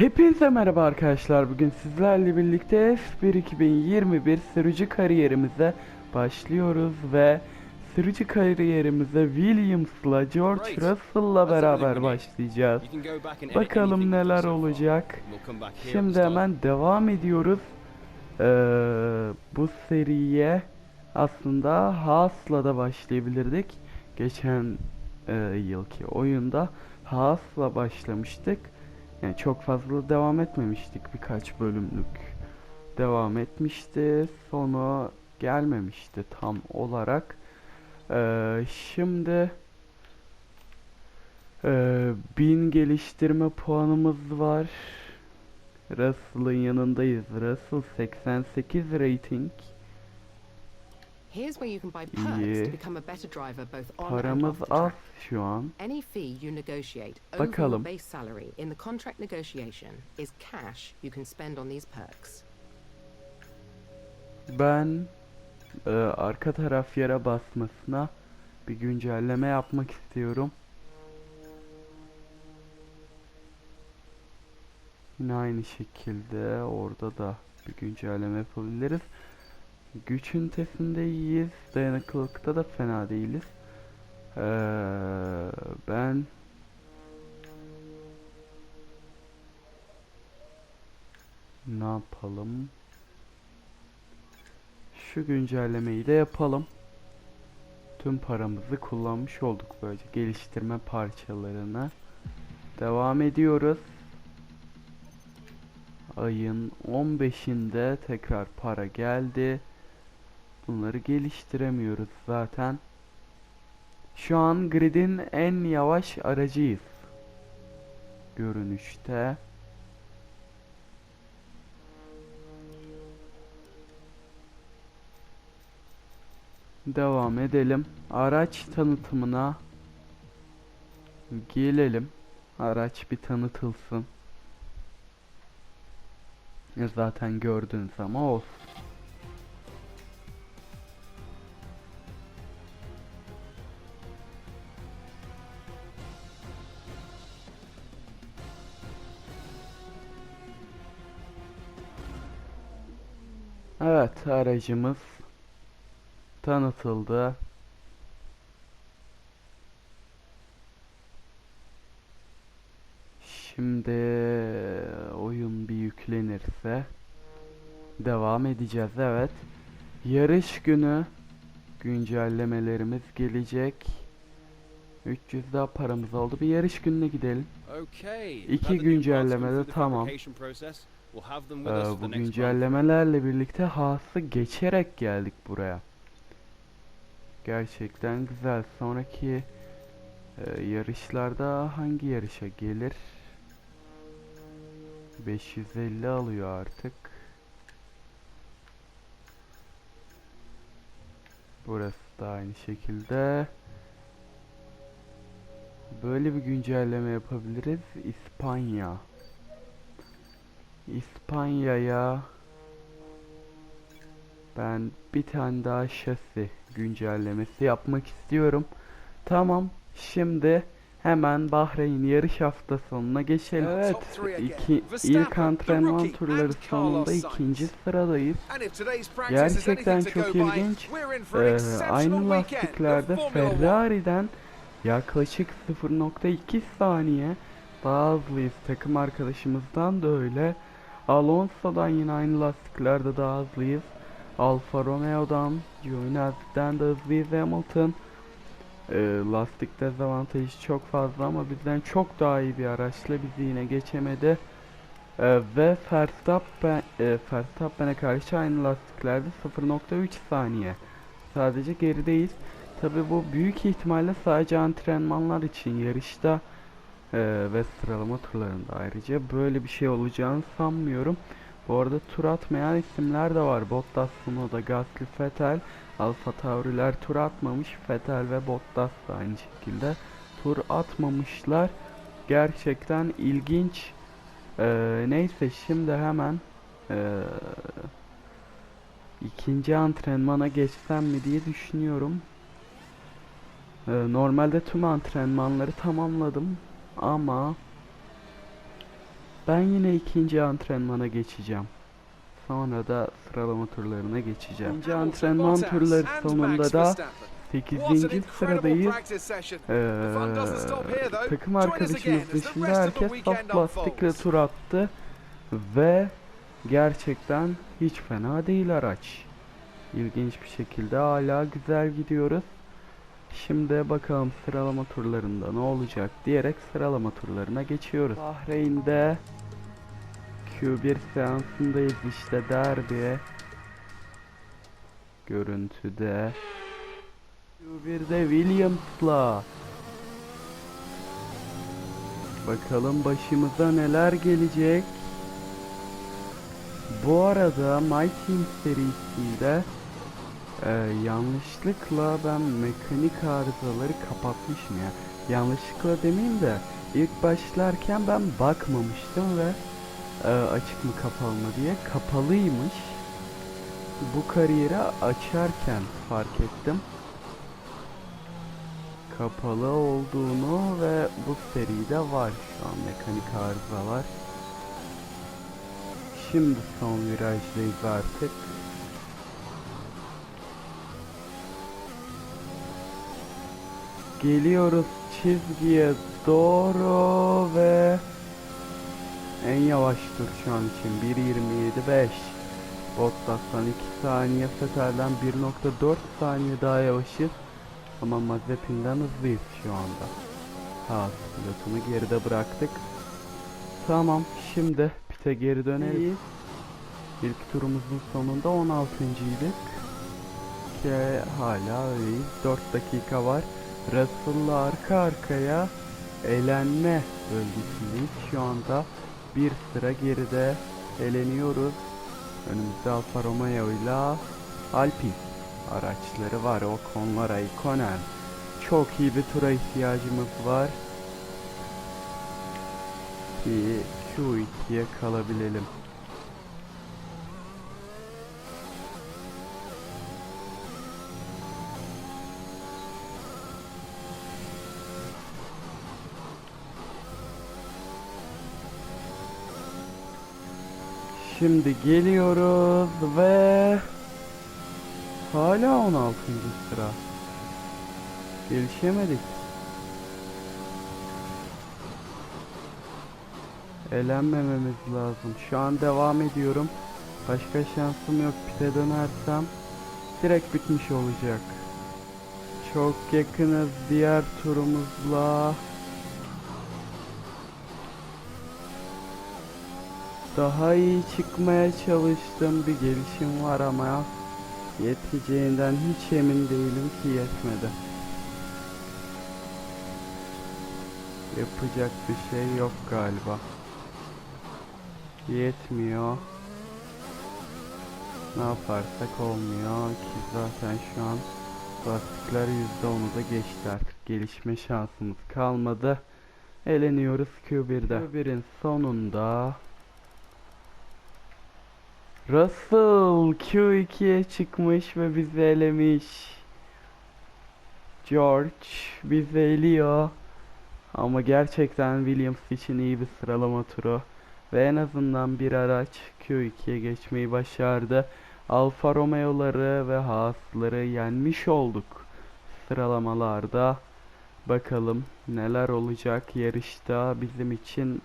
Hepinize merhaba arkadaşlar. Bugün sizlerle birlikte F1 2021 sürücü kariyerimize başlıyoruz ve sürücü kariyerimize Williams'la George. Russell'la beraber başlayacağız. Bakalım neler olacak. Şimdi hemen devam ediyoruz. Ee, bu seriye aslında Haas'la da başlayabilirdik. Geçen e, yılki oyunda Haas'la başlamıştık. Yani çok fazla devam etmemiştik. Birkaç bölümlük devam etmişti. Sonu gelmemişti tam olarak. Ee, şimdi e, 1000 geliştirme puanımız var. Russell'ın yanındayız. Russell 88 rating. Here's where you can buy perks to become a better driver both on and Paramız off the az track. şu an. Any fee you negotiate over Bakalım. your base salary in the contract negotiation is cash you can spend on these perks. Ben e, arka taraf yere basmasına bir güncelleme yapmak istiyorum. Yine aynı şekilde orada da bir güncelleme yapabiliriz. Güç ünitesinde. Dayanıklılıkta da fena değiliz. Ee, ben ne yapalım? Şu güncellemeyi de yapalım. Tüm paramızı kullanmış olduk böylece geliştirme parçalarına. Devam ediyoruz. Ayın 15'inde tekrar para geldi. Bunları geliştiremiyoruz zaten. Şu an gridin en yavaş aracıyız. Görünüşte. Devam edelim. Araç tanıtımına gelelim. Araç bir tanıtılsın. Ya Zaten gördünüz ama olsun. Evet aracımız tanıtıldı. Şimdi oyun bir yüklenirse devam edeceğiz. Evet. Yarış günü güncellemelerimiz gelecek. 300 daha paramız oldu. Bir yarış gününe gidelim. İki now that the new parts güncelleme go de through the tamam. Ee, bu güncellemelerle birlikte Haas'ı geçerek geldik buraya. Gerçekten güzel. Sonraki e, yarışlarda hangi yarışa gelir? 550 alıyor artık. Burası da aynı şekilde. Böyle bir güncelleme yapabiliriz. İspanya. İspanya'ya ben bir tane daha şasi güncellemesi yapmak istiyorum. Tamam. Şimdi hemen Bahreyn yarış hafta sonuna geçelim. Evet. iki, ilk antrenman turları sonunda ikinci sıradayız. Gerçekten çok ilginç. Ee, aynı lastiklerde Ferrari'den yaklaşık 0.2 saniye daha hızlıyız. Takım arkadaşımızdan da öyle. Alonso'dan yine aynı lastiklerde daha hızlıyız. Alfa Romeo'dan, Giovinazzi'den de hızlıyız Hamilton. Ee, lastik dezavantajı çok fazla ama bizden çok daha iyi bir araçla bizi yine geçemedi. Ee, ve Verstappen, e, Verstappen'e karşı aynı lastiklerde 0.3 saniye. Sadece gerideyiz. Tabi bu büyük ihtimalle sadece antrenmanlar için yarışta e, ve sıralama turlarında ayrıca böyle bir şey olacağını sanmıyorum. Bu arada tur atmayan isimler de var. Bottas, Tsunoda, Gasly, Vettel, Alfa Tauri'ler tur atmamış. Vettel ve Bottas da aynı şekilde tur atmamışlar. Gerçekten ilginç. Ee, neyse şimdi hemen ee, ikinci antrenmana geçsem mi diye düşünüyorum. Ee, normalde tüm antrenmanları tamamladım ama Ben yine ikinci antrenmana geçeceğim. Sonra da sıralama turlarına geçeceğim. İkinci antrenman turları sonunda da 8. sıradayız. Ee, takım arkadaşımız dışında herkes soft lastikle tur attı ve gerçekten hiç fena değil araç. İlginç bir şekilde hala güzel gidiyoruz. Şimdi bakalım sıralama turlarında ne olacak diyerek sıralama turlarına geçiyoruz. Bahreyn'de Q1 seansındayız işte derbi. Görüntüde Q1'de Williams'la Bakalım başımıza neler gelecek. Bu arada My Team serisinde e, yanlışlıkla ben mekanik arızaları kapatmışım ya. Yanlışlıkla demeyeyim de ilk başlarken ben bakmamıştım ve e, açık mı kapalı mı diye kapalıymış. Bu kariyeri açarken fark ettim kapalı olduğunu ve bu seride var şu an mekanik arızalar. Şimdi son virajdayız artık. Geliyoruz çizgiye doğru ve en yavaş tur şu an için 1.27.5 Bottas'tan 2 saniye Vettel'den 1.4 saniye daha yavaşız ama Mazepin'den hızlıyız şu anda. Haas pilotunu geride bıraktık. Tamam şimdi pite geri döneriz. İlk turumuzun sonunda 16.ydık. Ki hala öyleyiz. 4 dakika var. Russell'la arka arkaya elenme bölgesindeyiz. Şu anda bir sıra geride eleniyoruz. Önümüzde Alfa Romeo ile Alpine araçları var. O konulara ikonen. Çok iyi bir tura ihtiyacımız var. Ki Q2'ye kalabilelim. Şimdi geliyoruz ve hala 16. sıra. Gelişemedik. Elenmememiz lazım. Şu an devam ediyorum. Başka şansım yok. Pite dönersem direkt bitmiş olacak. Çok yakınız diğer turumuzla. Daha iyi çıkmaya çalıştım. Bir gelişim var ama yeteceğinden hiç emin değilim ki yetmedi. Yapacak bir şey yok galiba. Yetmiyor. Ne yaparsak olmuyor ki zaten şu an lastikler %10'u da geçti artık. Gelişme şansımız kalmadı. Eleniyoruz Q1'de. Q1'in sonunda Russell Q2'ye çıkmış ve bizi elemiş. George bizi eliyor. Ama gerçekten Williams için iyi bir sıralama turu. Ve en azından bir araç Q2'ye geçmeyi başardı. Alfa Romeo'ları ve Haas'ları yenmiş olduk sıralamalarda. Bakalım neler olacak yarışta bizim için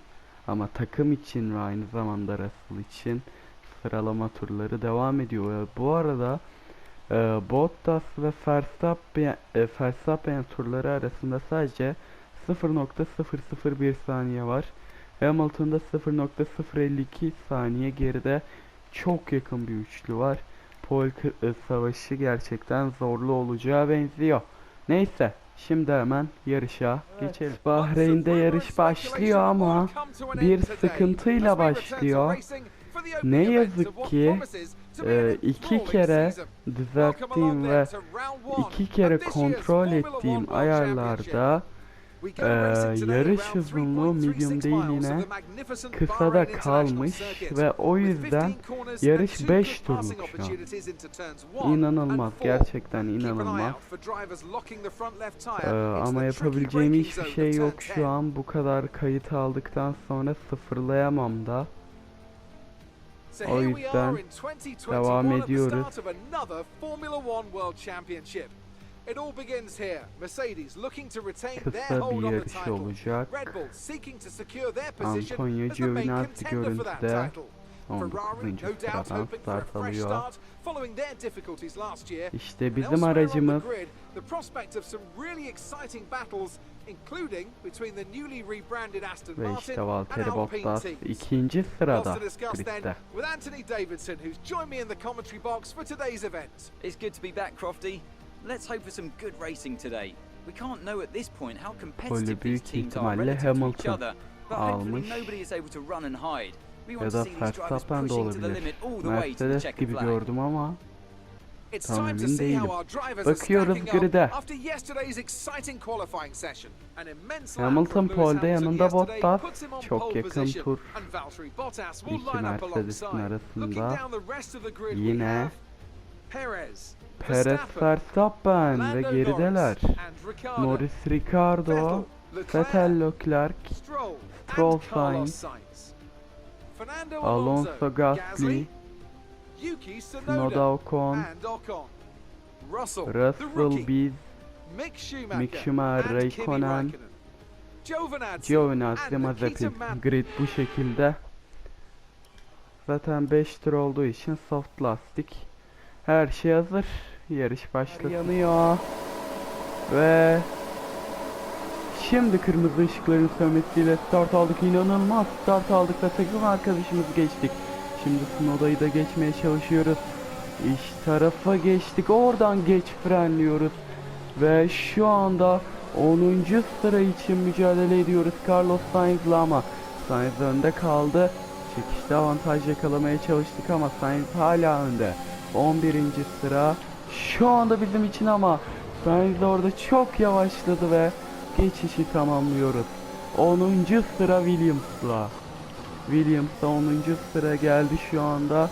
ama takım için ve aynı zamanda Russell için sıralama turları devam ediyor. Bu arada e, Bottas ve Verstappen, e, Verstappen turları arasında sadece 0.001 saniye var. Hamilton'da 0.052 saniye geride çok yakın bir üçlü var. Pol e, savaşı gerçekten zorlu olacağı benziyor. Neyse şimdi hemen yarışa geçelim. Bahreyn'de yarış başlıyor ama bir sıkıntıyla başlıyor. Ne yazık ki e, iki kere düzelttiğim ve iki kere kontrol ettiğim ayarlarda Ee, yarış hızınlığı medium değil yine kısa da kalmış ve o yüzden yarış 5 turluk şu an. İnanılmaz gerçekten inanılmaz. Ee, ama yapabileceğim hiçbir şey yok şu an bu kadar kayıt aldıktan sonra sıfırlayamam da. O yüzden devam ediyoruz. It all begins here. Mercedes looking to retain their hold on the title. Red Bull seeking to secure their position as the main contender for that title. Ferrari 19. no doubt sıradan hoping for a start fresh alıyor. start following their difficulties last year. İşte bizim aracımız grid, the prospect of some really exciting battles including between the newly rebranded Aston ve Martin işte and Valtteri Alpine Bottas teams. ikinci Lots sırada to discuss then gridde. with Anthony Davidson, who's joined me in the commentary box for today's event. It's good to be back, Crofty. Let's hope for some good racing today. We can't know at this point how competitive these büyük teams are ihtimalle relative to each other, but hopefully almış. nobody is able to run and hide. We Ya want da to see these drivers pushing to the limit all the way to the Mercedes checkered gibi flag. Tam emin değilim. Bakıyoruz grid'e. Hamilton pole'de yanında Bottas. Çok yakın tur. İki Mercedes'in arasında yine Perez, Verstappen, ve gerideler. Norris Ricardo, Vettel, Leclerc, Stroll, Sainz, Alonso, Gasly, Yuki Tsunoda Tsunoda, Ocon. Russell, Biz, Mick Schumacher, Raikkonen. Giovinazzi, Mazepin. Grid bu şekilde. Zaten 5 tur olduğu için soft lastik. Her şey hazır. Yarış başladı. Yanıyor. Ve Şimdi kırmızı ışıkların sönmesiyle start aldık. İnanılmaz start aldık ve takım arkadaşımızı geçtik. Şimdi Snowda'yı da geçmeye çalışıyoruz. İş tarafa geçtik. Oradan geç frenliyoruz. Ve şu anda 10. sıra için mücadele ediyoruz Carlos Sainz'la ama Sainz önde kaldı. Çekişte avantaj yakalamaya çalıştık ama Sainz hala önde. 11. sıra şu anda bizim için ama Sainz orada çok yavaşladı ve geçişi tamamlıyoruz. 10. sıra Williams'la. Williams'a 10. sıra geldi şu anda.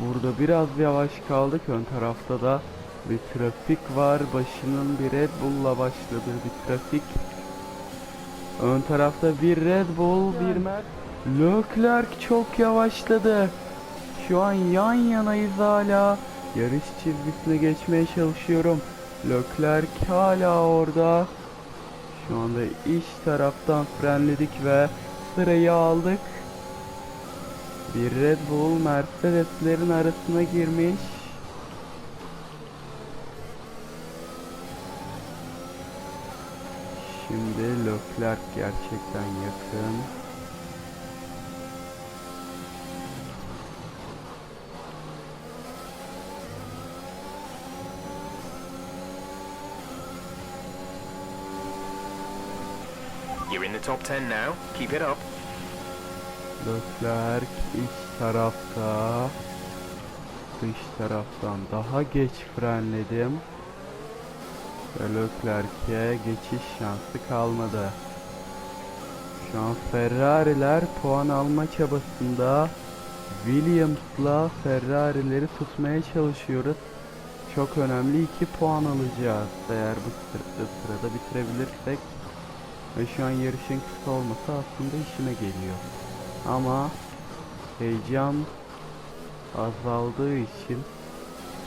Burada biraz yavaş kaldık. Ön tarafta da bir trafik var. Başının bir Red Bull'la başladığı bir trafik. Ön tarafta bir Red Bull, bir Mer. Leclerc çok yavaşladı. Şu an yan yanayız hala. Yarış çizgisine geçmeye çalışıyorum. Leclerc hala orada. Şu anda iç taraftan frenledik ve sırayı aldık. Bir Red Bull Mercedes'lerin arasına girmiş. Şimdi Leclerc gerçekten yakın. Top 10 now. Keep it up. Leclerc iç tarafta. Dış taraftan daha geç frenledim. Ve Leclerc'e geçiş şansı kalmadı. Şu an Ferrari'ler puan alma çabasında. Williams'la Ferrari'leri tutmaya çalışıyoruz. Çok önemli 2 puan alacağız. Eğer bu sırada, bitirebilirsek. Ve şu an yarışın kısa olması aslında işime geliyor. Ama heyecan azaldığı için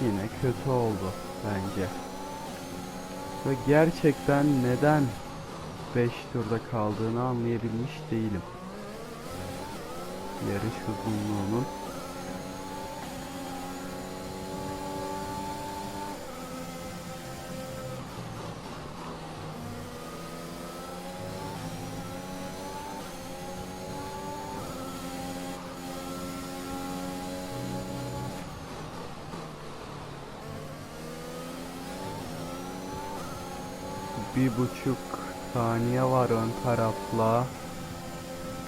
yine kötü oldu bence. Ve gerçekten neden 5 turda kaldığını anlayabilmiş değilim. Yarış uzunluğunun bir buçuk saniye var ön tarafla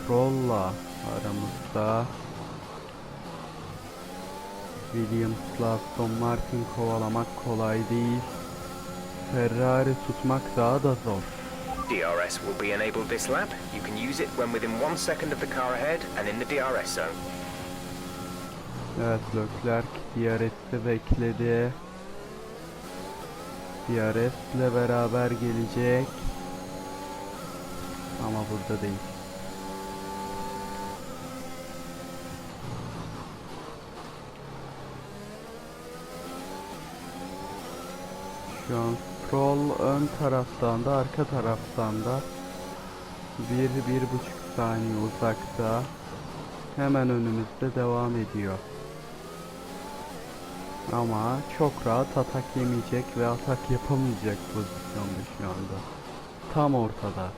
Troll'la aramızda Williams'la Aston Martin kovalamak kolay değil Ferrari tutmak daha da zor. DRS will be enabled this lap. You can use it when within one second of the car ahead and in the DRS zone. Evet Leclerc DRS'te bekledi. DRS ile beraber gelecek. Ama burada değil. Şu an Stroll ön taraftan da arka taraftan da bir, bir buçuk saniye uzakta. Hemen önümüzde devam ediyor. Ama çok rahat atak yemeyecek ve atak yapamayacak pozisyonda şu anda. Tam ortada.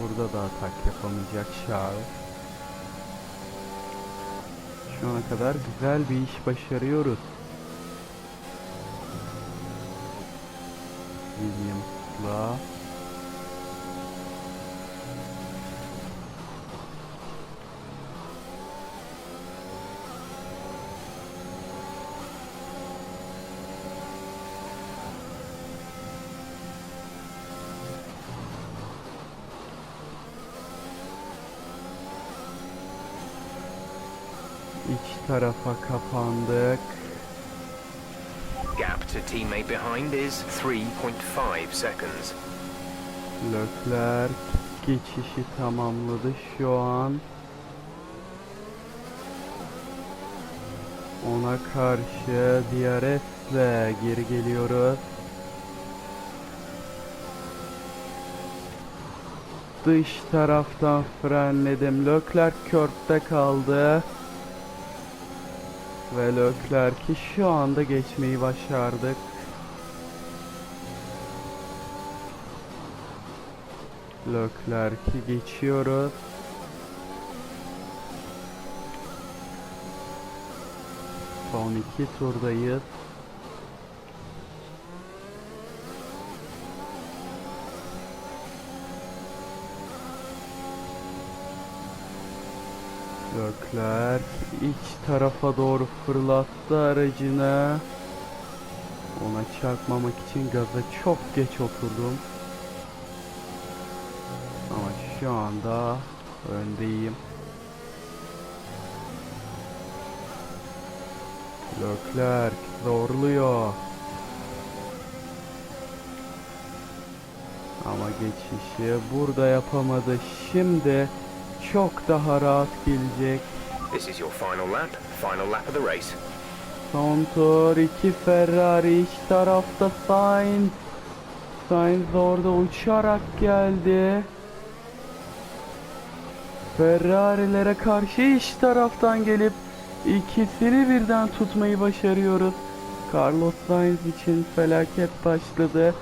Burada da atak yapamayacak Charles. Şu ana kadar güzel bir iş başarıyoruz. Williams'la tarafa kapandık. Gap to teammate behind is 3.5 seconds. Leclerc geçişi tamamladı şu an. Ona karşı DRS'le geri geliyoruz. Dış taraftan frenledim. Leclerc körtte kaldı. Ve Leclerc'i şu anda geçmeyi başardık. Leclerc'i geçiyoruz. Son iki turdayız. Leclerc iç tarafa doğru fırlattı aracını. Ona çarpmamak için gaza çok geç oturdum. Ama şu anda öndeyim. Leclerc zorluyor. Ama geçişi burada yapamadı. Şimdi çok daha rahat gelecek. This is your final lap. Final lap of the race. Son tur 2 Ferrari iç tarafta Sainz. Sainz orada uçarak geldi. Ferrari'lere karşı iç taraftan gelip ikisini birden tutmayı başarıyoruz. Carlos Sainz için felaket başladı.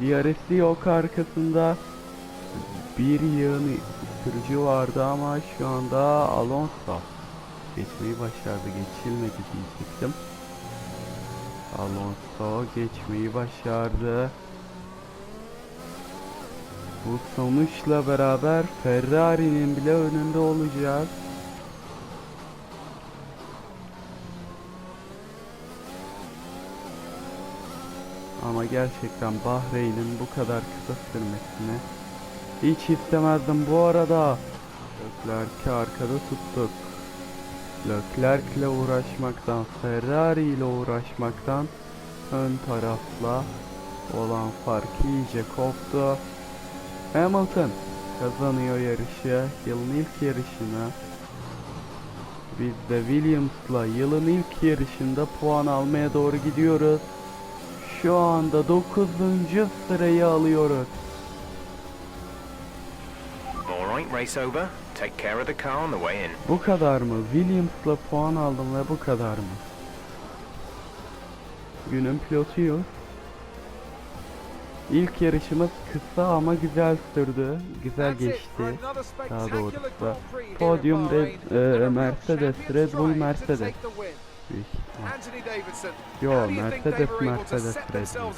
DRS'i yok arkasında. Bir yığın sürücü vardı ama şu anda Alonso geçmeyi başardı. Geçilmedi diyecektim. Alonso geçmeyi başardı. Bu sonuçla beraber Ferrari'nin bile önünde olacağız. Ama gerçekten Bahreyn'in bu kadar kısa sürmesini hiç istemezdim. Bu arada Leclerc'i arkada tuttuk. Leclerc ile uğraşmaktan, Ferrari ile uğraşmaktan ön tarafla olan fark iyice koptu. Hamilton kazanıyor yarışı. Yılın ilk yarışını. Biz de Williams'la yılın ilk yarışında puan almaya doğru gidiyoruz. Şu anda 9. sırayı alıyoruz. Alright, race over. Take care of the car on the way in. Bu kadar mı? Williams'la puan aldım ve bu kadar mı? Günün pilotuyuz. İlk yarışımız kısa ama güzel sürdü. Güzel geçti. Daha doğrusu at Podium Red, e, Mercedes, Red Bull Mercedes. Büyük Davidson, Yo, Mercedes, Mercedes, Red Bull.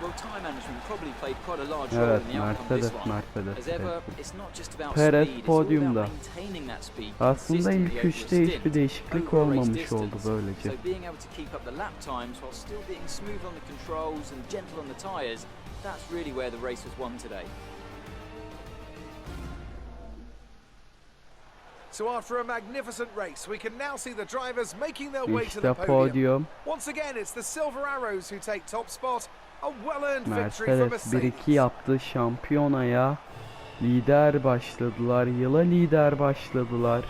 Themselves? Well, time management probably played quite a large role Evet in the outcome of Mercedes this one. Mercedes. As ever, it's not just about Perez speed, it's all about maintaining that speed Aslında consistently ilk over a üçte stint, hiçbir değişiklik over a race olmamış oldu böylece. So being able to keep up the lap times while still being smooth on the controls and gentle on the tyres, that's really where the race was won today. So after a magnificent race, we can now see the drivers making their way to the podium. podyum. Once again, it's the Silver Arrows who take top spot. Mercedes. 1-2 yaptı şampiyonaya. Lider başladılar. Yıla lider başladılar.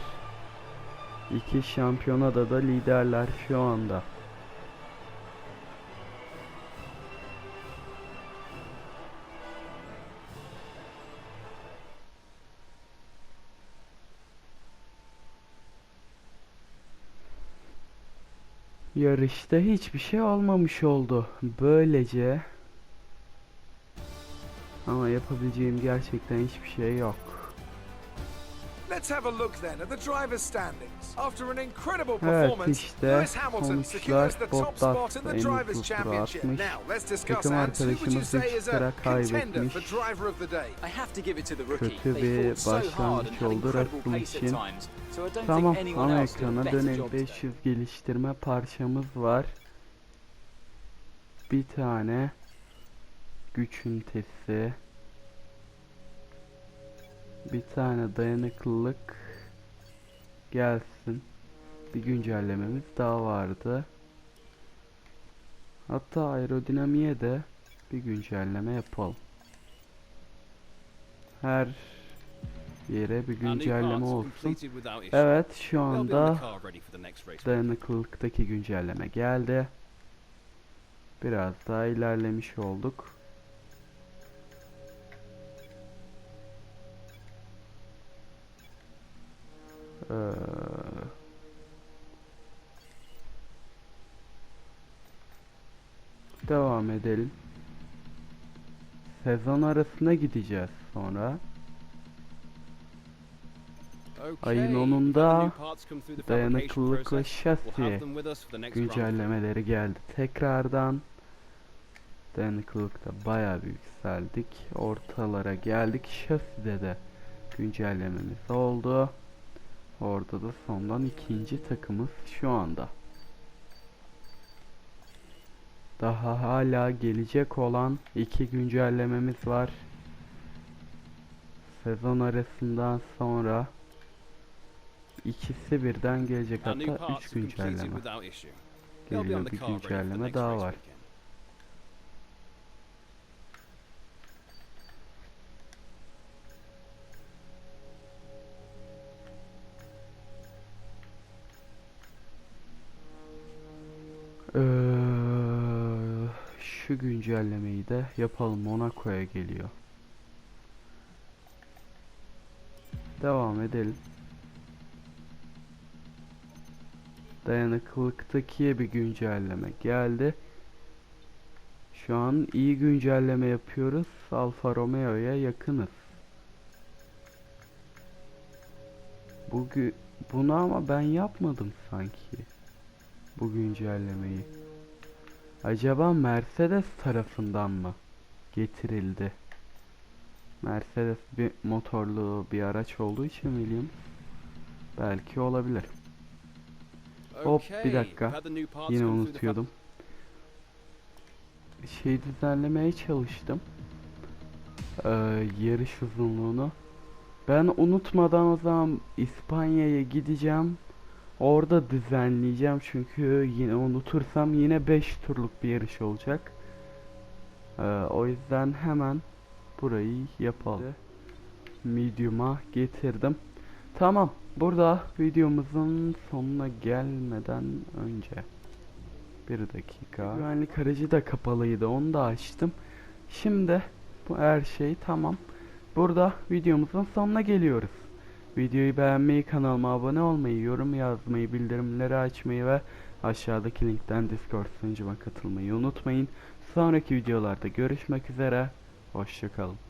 İki şampiyonada da liderler şu anda. Yarışta hiçbir şey olmamış oldu. Böylece ama yapabileceğim gerçekten hiçbir şey yok. Let's have a look then at the drivers' standings. After an incredible Evet performance, işte Lewis Hamilton secures the top spot in the Drivers' Championship. Now, let's discuss Hans. Who would you say 3 is a contender for Driver of the Day? I have to give it to the rookie. They fought so hard and had incredible pace at times. So I don't Tamam think anyone else did a better job today. 500 geliştirme parçamız var. Bir tane güç ünitesi. Bir tane dayanıklılık gelsin. Bir güncellememiz daha vardı. Hatta aerodinamiğe de bir güncelleme yapalım. Her yere bir güncelleme olsun. Evet şu anda dayanıklılıktaki güncelleme geldi. Biraz daha ilerlemiş olduk. Ee, devam edelim. Sezon arasına gideceğiz sonra. Ayın Okay, 10'unda other new parts come through the fabrication dayanıklılık ve şasi güncellemeleri geldi. Tekrardan dayanıklılıkta bayağı bir yükseldik. Ortalara geldik. Şaside de güncellememiz oldu. Orada da sondan ikinci takımız şu anda. Daha hala gelecek olan iki güncellememiz var. Sezon arasından sonra ikisi birden gelecek hatta üç güncelleme. Geliyor bir güncelleme daha var. Ee, şu güncellemeyi de yapalım. Monaco'ya geliyor. Devam edelim. Dayanıklılıktaki bir güncelleme geldi. Şu an iyi güncelleme yapıyoruz. Alfa Romeo'ya yakınız. Bugün bunu ama ben yapmadım sanki bu güncellemeyi. Acaba Mercedes tarafından mı getirildi? Mercedes bir motorlu bir araç olduğu için Williams belki olabilir. Hop, bir dakika. Yine unutuyordum. Şey düzenlemeye çalıştım. Ee, yarış uzunluğunu. Ben unutmadan o zaman İspanya'ya gideceğim. Orada düzenleyeceğim çünkü yine unutursam yine 5 turluk bir yarış olacak. Ee, o yüzden hemen burayı yapalım. Medium'a getirdim. Tamam. Burada videomuzun sonuna gelmeden önce bir dakika. Güvenlik aracı da kapalıydı. Onu da açtım. Şimdi bu her şey tamam. Burada videomuzun sonuna geliyoruz. Videoyu beğenmeyi, kanalıma abone olmayı, yorum yazmayı, bildirimleri açmayı ve aşağıdaki linkten Discord sunucuma katılmayı unutmayın. Sonraki videolarda görüşmek üzere. Hoşçakalın.